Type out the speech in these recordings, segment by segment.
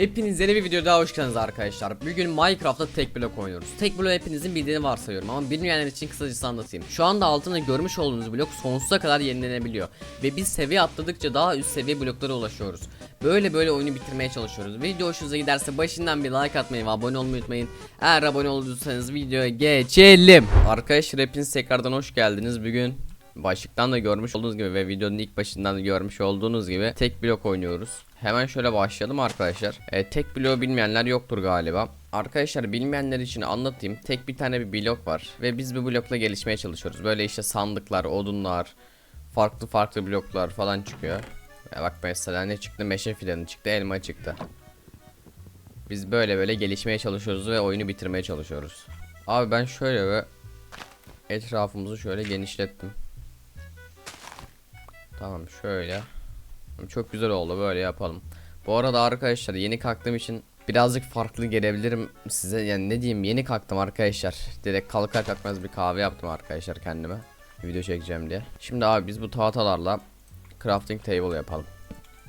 Hepiniz yeni bir videoda hoş geldiniz arkadaşlar. Bugün Minecraft'ta tek blok oynuyoruz. Tek blok hepinizin bildiğini varsayıyorum ama bilmeyenler için kısacası anlatayım. Şu anda altında görmüş olduğunuz blok sonsuza kadar yenilenebiliyor. Ve biz seviye atladıkça daha üst seviye bloklara ulaşıyoruz. Böyle böyle oyunu bitirmeye çalışıyoruz. Video hoşunuza giderse başından bir like atmayı ve abone olmayı unutmayın. Eğer abone olduysanız videoya geçelim. Arkadaşlar hepiniz tekrardan hoş geldiniz. Bugün Başlıktan da görmüş olduğunuz gibi ve videonun ilk başından da görmüş olduğunuz gibi tek blok oynuyoruz. Hemen şöyle başlayalım arkadaşlar. E, tek bloğu bilmeyenler yoktur galiba. Arkadaşlar bilmeyenler için anlatayım. Tek bir tane bir blok var ve biz bu blokla gelişmeye çalışıyoruz. Böyle işte sandıklar, odunlar, farklı farklı bloklar falan çıkıyor. Ya bak mesela ne çıktı? Meşe fidanı çıktı, elma çıktı. Biz böyle böyle gelişmeye çalışıyoruz ve oyunu bitirmeye çalışıyoruz. Abi ben şöyle ve etrafımızı şöyle genişlettim. Tamam şöyle. Çok güzel oldu böyle yapalım. Bu arada arkadaşlar yeni kalktığım için birazcık farklı gelebilirim size. Yani ne diyeyim yeni kalktım arkadaşlar. Direkt kalkar kalkmaz bir kahve yaptım arkadaşlar kendime. Video çekeceğim diye. Şimdi abi biz bu tahtalarla crafting table yapalım.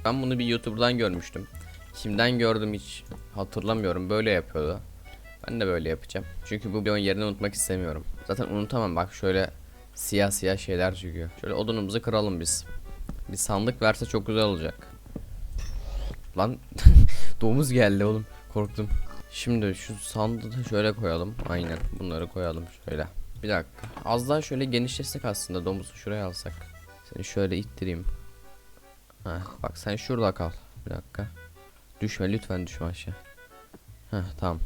Ben bunu bir YouTuber'dan görmüştüm. Kimden gördüm hiç hatırlamıyorum. Böyle yapıyordu. Ben de böyle yapacağım. Çünkü bu videonun yerini unutmak istemiyorum. Zaten unutamam bak şöyle siyah siyah şeyler çıkıyor. Şöyle odunumuzu kıralım biz. Bir sandık verse çok güzel olacak. Lan domuz geldi oğlum. Korktum. Şimdi şu sandığı şöyle koyalım. Aynen bunları koyalım şöyle. Bir dakika. Az daha şöyle genişletsek aslında domuzu şuraya alsak. Seni şöyle ittireyim. Heh, bak sen şurada kal. Bir dakika. Düşme lütfen düşme aşağı. Heh tamam.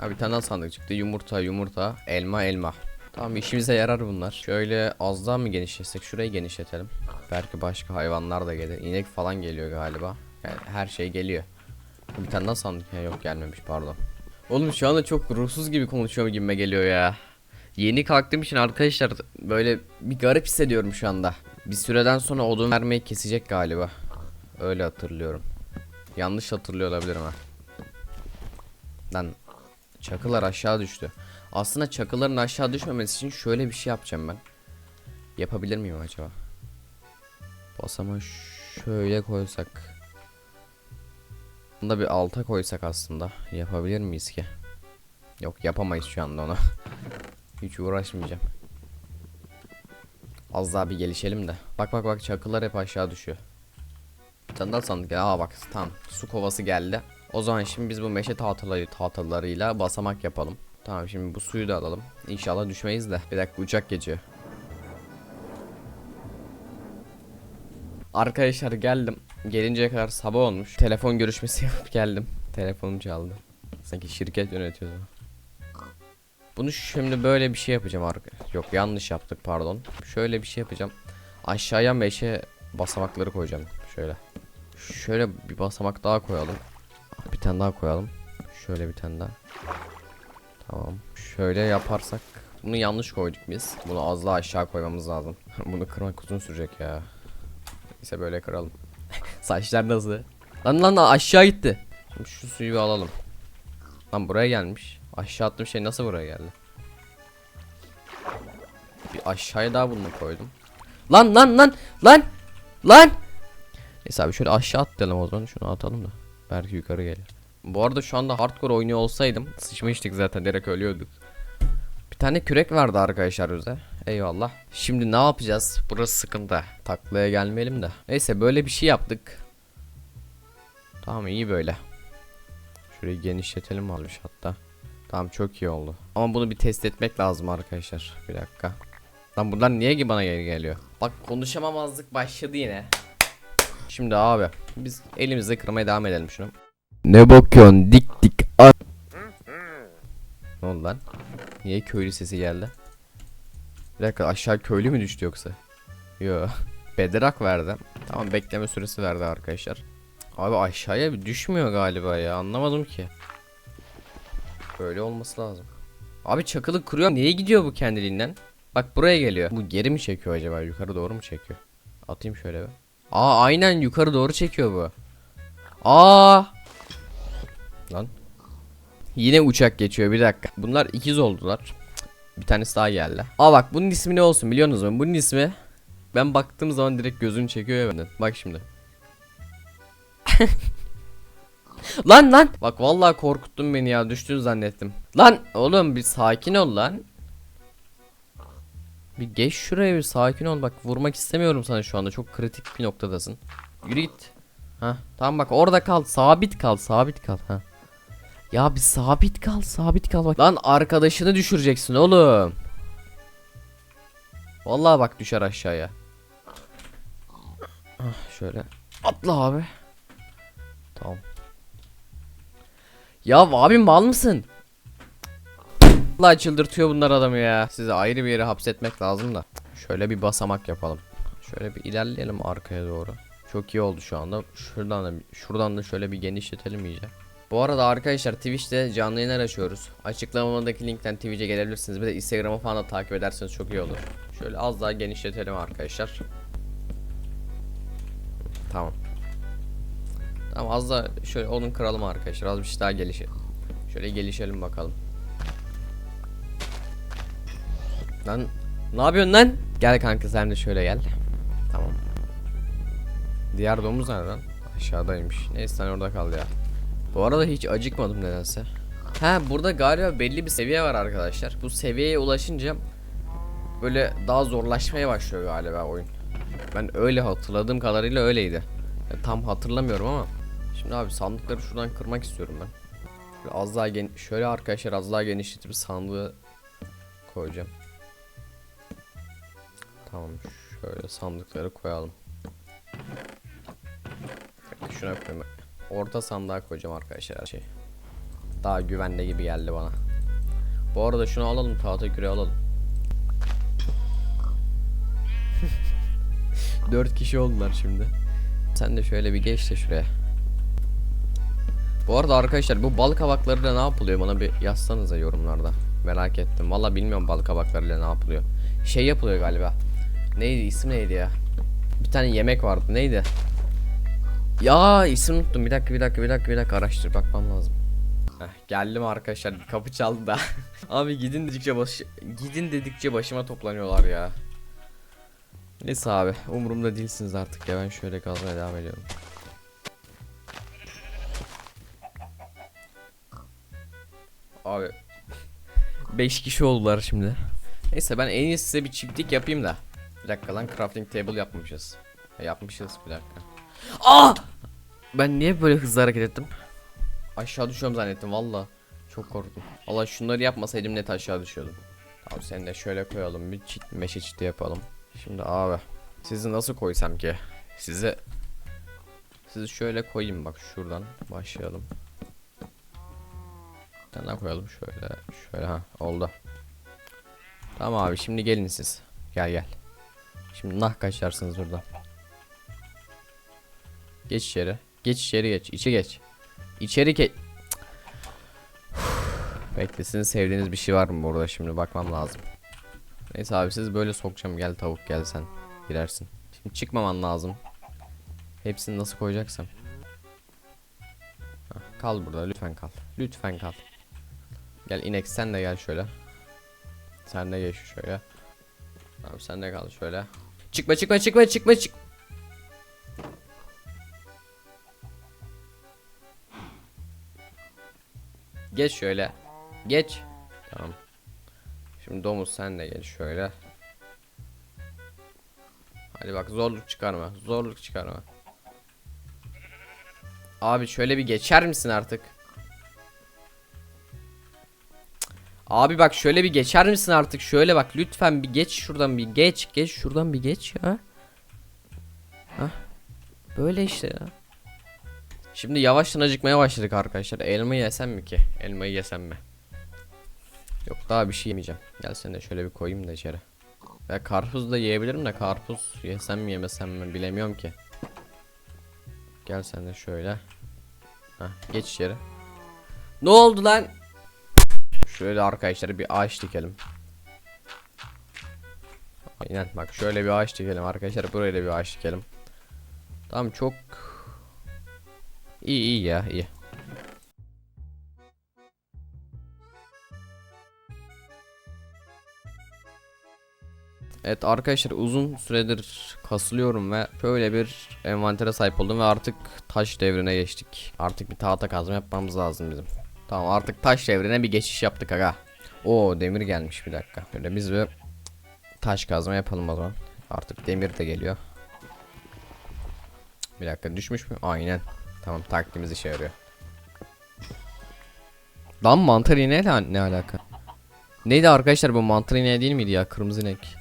Abi bir tane daha sandık çıktı. Yumurta yumurta. Elma elma. Tamam işimize yarar bunlar. Şöyle az daha mı genişletsek? Şurayı genişletelim. Belki başka hayvanlar da gelir. İnek falan geliyor galiba. Yani her şey geliyor. Bir tane daha sandık ya yok gelmemiş pardon. Oğlum şu anda çok ruhsuz gibi konuşuyorum gibime geliyor ya. Yeni kalktığım için arkadaşlar böyle bir garip hissediyorum şu anda. Bir süreden sonra odun vermeyi kesecek galiba. Öyle hatırlıyorum. Yanlış hatırlıyor olabilirim ha. Lan çakılar aşağı düştü. Aslında çakıların aşağı düşmemesi için şöyle bir şey yapacağım ben. Yapabilir miyim acaba? Basamağı şöyle koysak. Bunu da bir alta koysak aslında. Yapabilir miyiz ki? Yok yapamayız şu anda onu. Hiç uğraşmayacağım. Az daha bir gelişelim de. Bak bak bak çakılar hep aşağı düşüyor. Daha sandık. Aa bak tamam su kovası geldi. O zaman şimdi biz bu meşe tahtaları, tahtalarıyla basamak yapalım. Tamam şimdi bu suyu da alalım. İnşallah düşmeyiz de. Bir dakika uçak geçiyor. Arkadaşlar geldim. Gelinceye kadar sabah olmuş. Telefon görüşmesi yapıp geldim. Telefonum çaldı. Sanki şirket yönetiyordu. Bunu şimdi böyle bir şey yapacağım arkadaşlar. Yok yanlış yaptık pardon. Şöyle bir şey yapacağım. Aşağıya meşe basamakları koyacağım. Şöyle. Şöyle bir basamak daha koyalım. Bir tane daha koyalım. Şöyle bir tane daha. Tamam. Şöyle yaparsak bunu yanlış koyduk biz. Bunu az daha aşağı koymamız lazım. bunu kırmak uzun sürecek ya. Neyse böyle kıralım. Saçlar nasıl? Lan lan lan aşağı gitti. Şu suyu bir alalım. Lan buraya gelmiş. Aşağı attığım şey nasıl buraya geldi? Bir aşağıya daha bunu koydum. Lan lan lan lan lan. Neyse abi şöyle aşağı atlayalım o zaman. Şunu atalım da. Belki yukarı gelir. Bu arada şu anda hardcore oynuyor olsaydım sıçmıştık zaten direkt ölüyorduk. Bir tane kürek vardı arkadaşlar bize. Eyvallah. Şimdi ne yapacağız? Burası sıkıntı. Taklaya gelmeyelim de. Neyse böyle bir şey yaptık. Tamam iyi böyle. Şurayı genişletelim almış hatta. Tamam çok iyi oldu. Ama bunu bir test etmek lazım arkadaşlar. Bir dakika. Lan bunlar niye ki bana geri geliyor? Bak konuşamamazlık başladı yine. Şimdi abi biz elimizle kırmaya devam edelim şunu. Ne bakıyorsun dik dik a- Ne oldu lan? Niye köylü sesi geldi? Bir dakika aşağı köylü mü düştü yoksa? Yo. Bedrak verdi. Tamam bekleme süresi verdi arkadaşlar. Abi aşağıya düşmüyor galiba ya anlamadım ki. Böyle olması lazım. Abi çakılı kırıyor. Niye gidiyor bu kendiliğinden? Bak buraya geliyor. Bu geri mi çekiyor acaba? Yukarı doğru mu çekiyor? Atayım şöyle bir. Aa aynen yukarı doğru çekiyor bu. Aa Lan. Yine uçak geçiyor bir dakika. Bunlar ikiz oldular. Bir tanesi daha geldi. Aa bak bunun ismi ne olsun biliyorsunuz mu? Bunun ismi ben baktığım zaman direkt gözünü çekiyor ya benden. Bak şimdi. Lan lan. Bak vallahi korkuttun beni ya. Düştün zannettim. Lan oğlum bir sakin ol lan. Bir geç şuraya bir sakin ol. Bak vurmak istemiyorum sana şu anda. Çok kritik bir noktadasın. Yürü git. Ha tamam bak orada kal. Sabit kal. Sabit kal. Ha. Ya bir sabit kal. Sabit kal bak. Lan arkadaşını düşüreceksin oğlum. Vallahi bak düşer aşağıya. Ah, şöyle. Atla abi. Tamam. Ya abi mal mısın? Allah çıldırtıyor bunlar adamı ya. Sizi ayrı bir yere hapsetmek lazım da. Şöyle bir basamak yapalım. Şöyle bir ilerleyelim arkaya doğru. Çok iyi oldu şu anda. Şuradan da şuradan da şöyle bir genişletelim iyice. Bu arada arkadaşlar Twitch'te canlı yayınlar açıyoruz. Açıklamadaki linkten Twitch'e gelebilirsiniz. Bir de Instagram'ı falan da takip ederseniz çok iyi olur. Şöyle az daha genişletelim arkadaşlar. Tamam. Tamam az da şöyle onun kıralım arkadaşlar. Az bir şey daha gelişelim. Şöyle gelişelim bakalım. Lan ne yapıyorsun lan? Gel kanka sen de şöyle gel. Tamam. Diğer domuz nerede lan? Aşağıdaymış. Neyse sen orada kal ya. Bu arada hiç acıkmadım nedense. Ha burada galiba belli bir seviye var arkadaşlar. Bu seviyeye ulaşınca böyle daha zorlaşmaya başlıyor galiba oyun. Ben öyle hatırladığım kadarıyla öyleydi. Ya tam hatırlamıyorum ama. Şimdi abi sandıkları şuradan kırmak istiyorum ben. Şöyle az daha gen şöyle arkadaşlar az daha genişletip sandığı koyacağım. Tamam şöyle sandıkları koyalım. Şuna koyayım. Orta sandığa koyacağım arkadaşlar her şeyi. Daha güvenli gibi geldi bana. Bu arada şunu alalım tahta küreği alalım. 4 kişi oldular şimdi. Sen de şöyle bir geç de şuraya. Bu arada arkadaşlar bu bal kabaklarıyla ne yapılıyor bana bir yazsanıza yorumlarda. Merak ettim. Valla bilmiyorum bal kabaklarıyla ne yapılıyor. Şey yapılıyor galiba. Neydi isim neydi ya? Bir tane yemek vardı neydi? Ya isim unuttum. Bir dakika bir dakika bir dakika bir dakika araştır bakmam lazım. Heh, geldim arkadaşlar kapı çaldı da. Abi gidin dedikçe baş gidin dedikçe başıma toplanıyorlar ya. Neyse abi umurumda değilsiniz artık ya ben şöyle kazmaya devam ediyorum. Abi 5 kişi oldular şimdi. Neyse ben en iyisi size bir çiftlik yapayım da. Bir dakika lan crafting table yapmışız. Ha, yapmışız bir dakika. Aa! Ben niye böyle hızlı hareket ettim? Aşağı düşüyorum zannettim valla. Çok korktum. Allah şunları yapmasaydım net aşağı düşüyordum. Tamam seni de şöyle koyalım. Bir çit meşe çiti yapalım. Şimdi abi sizi nasıl koysam ki? Sizi sizi şöyle koyayım bak şuradan başlayalım. Bir tane daha koyalım şöyle. Şöyle ha oldu. Tamam abi şimdi gelin siz. Gel gel. Şimdi nah kaçarsınız burada. Geç içeri. Geç içeri geç. İçe geç. İçeri ge... Bekle sizin sevdiğiniz bir şey var mı burada şimdi bakmam lazım. Neyse abi siz böyle sokacağım gel tavuk gel sen. Girersin. Şimdi çıkmaman lazım. Hepsini nasıl koyacaksam. Hah, kal burada lütfen kal. Lütfen kal. Gel inek sen de gel şöyle. Sen de geç şöyle. Tamam sen de kal şöyle. Çıkma çıkma çıkma çıkma çık. Geç şöyle. Geç. Tamam. Şimdi domuz sen de geç şöyle. Hadi bak zorluk çıkarma. Zorluk çıkarma. Abi şöyle bir geçer misin artık? Abi bak şöyle bir geçer misin artık? Şöyle bak lütfen bir geç şuradan bir geç. Geç şuradan bir geç ya. Hah. Böyle işte ya. Şimdi yavaştan acıkmaya başladık arkadaşlar. Elmayı yesem mi ki? Elmayı yesem mi? Yok daha bir şey yemeyeceğim. Gel seni de şöyle bir koyayım da içeri. Ve karpuz da yiyebilirim de karpuz yesem mi yemesem mi bilemiyorum ki. Gel sen de şöyle. Heh, geç içeri. Ne oldu lan? Şöyle arkadaşlar bir ağaç dikelim. Aynen bak şöyle bir ağaç dikelim arkadaşlar buraya da bir ağaç dikelim. Tamam çok iyi iyi ya iyi. Evet arkadaşlar uzun süredir kasılıyorum ve şöyle bir envantere sahip oldum ve artık taş devrine geçtik. Artık bir tahta kazma yapmamız lazım bizim. Tamam artık taş devrine bir geçiş yaptık aga. Oo demir gelmiş bir dakika. Böyle biz bir taş kazma yapalım o zaman. Artık demir de geliyor. Bir dakika düşmüş mü? Aynen. Tamam taktiğimiz işe yarıyor. Lan mantar iğneyle ne alaka? Neydi arkadaşlar bu mantar iğne değil miydi ya kırmızı inek?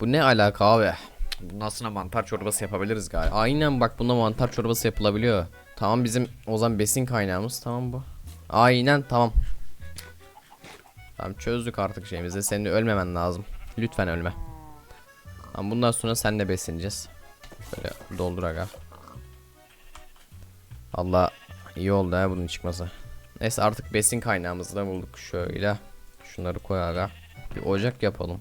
Bu ne alaka abi? Bundan sonra mantar çorbası yapabiliriz galiba. Aynen bak bunda mantar çorbası yapılabiliyor. Tamam bizim o zaman besin kaynağımız tamam bu. Aynen tamam. Tamam çözdük artık şeyimizi. Senin de ölmemen lazım. Lütfen ölme. Tamam bundan sonra senle besineceğiz. Böyle doldur aga. Allah iyi oldu ha bunun çıkması. Neyse artık besin kaynağımızı da bulduk. Şöyle şunları koy aga. Bir ocak yapalım.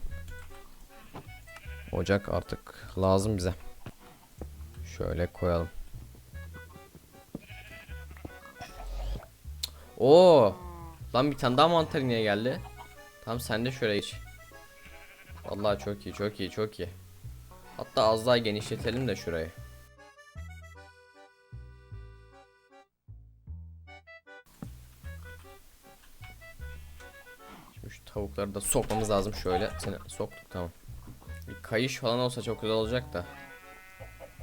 Ocak artık lazım bize. Şöyle koyalım. Oo! Lan bir tane daha mantar niye geldi? Tamam sen de şöyle geç. Vallahi çok iyi, çok iyi, çok iyi. Hatta az daha genişletelim de şurayı. Tavukları da sokmamız lazım şöyle. Seni soktuk tamam. Bir kayış falan olsa çok güzel olacak da.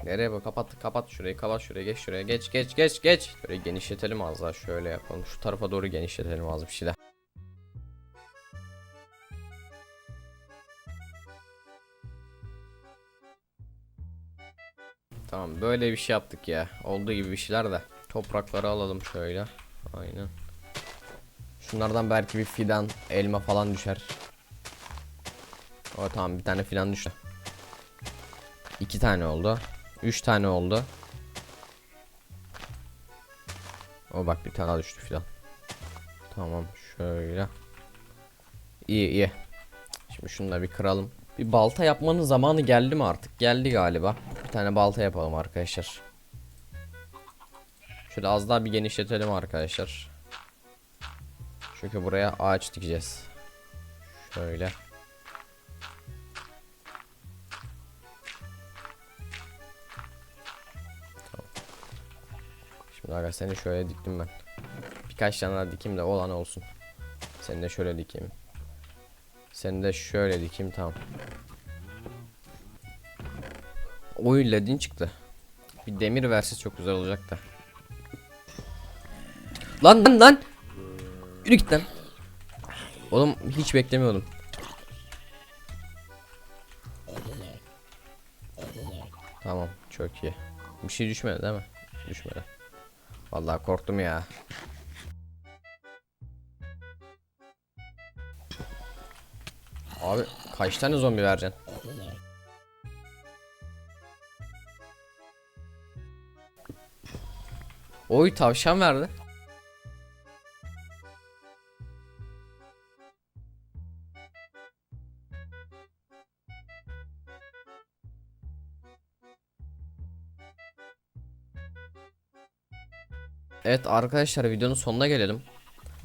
Nereye bak kapat kapat şurayı kapat şuraya geç şuraya geç geç geç geç. Böyle genişletelim az daha şöyle yapalım. Şu tarafa doğru genişletelim az bir şeyler. Tamam böyle bir şey yaptık ya. Olduğu gibi bir şeyler de. Toprakları alalım şöyle. Aynen. Şunlardan belki bir fidan, elma falan düşer. O tamam bir tane filan düştü. İki tane oldu. Üç tane oldu. O bak bir tane düştü filan. Tamam şöyle. İyi iyi. Şimdi şunu da bir kıralım. Bir balta yapmanın zamanı geldi mi artık? Geldi galiba. Bir tane balta yapalım arkadaşlar. Şöyle az daha bir genişletelim arkadaşlar. Çünkü buraya ağaç dikeceğiz. Şöyle. Tamam. Şimdi aga seni şöyle diktim ben. Birkaç tane daha dikeyim de olan olsun. Seni de şöyle dikeyim. Seni de şöyle dikeyim tamam. Oy ledin çıktı. Bir demir verse çok güzel olacak da. Lan lan lan. Yürü git lan. Oğlum hiç beklemiyordum. Tamam çok iyi. Bir şey düşmedi değil mi? Düşmedi. Vallahi korktum ya. Abi kaç tane zombi vereceksin? Oy tavşan verdi. Evet arkadaşlar videonun sonuna gelelim.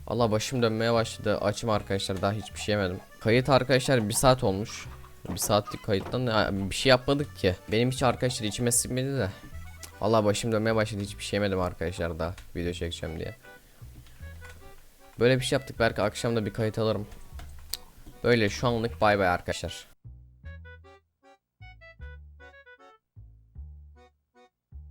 Allah başım dönmeye başladı. Açım arkadaşlar daha hiçbir şey yemedim. Kayıt arkadaşlar bir saat olmuş. Bir saatlik kayıttan bir şey yapmadık ki. Benim hiç arkadaşlar içime sinmedi de. Allah başım dönmeye başladı hiçbir şey yemedim arkadaşlar daha video çekeceğim diye. Böyle bir şey yaptık belki akşam da bir kayıt alırım. Böyle şu anlık bay bay arkadaşlar.